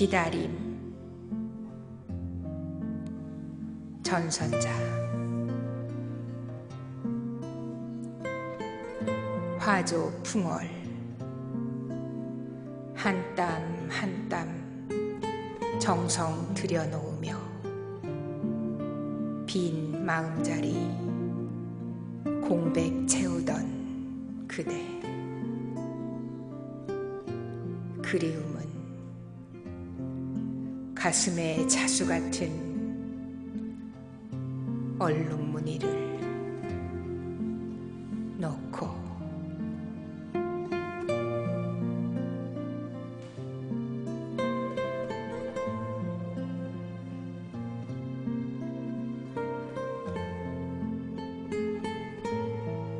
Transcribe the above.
기다림. 전선자. 화조 풍월. 한 땀 한 땀 정성 들여놓으며 빈 마음자리 공백 채우던 그대. 그리움은 가슴에 자수 같은 얼룩무늬를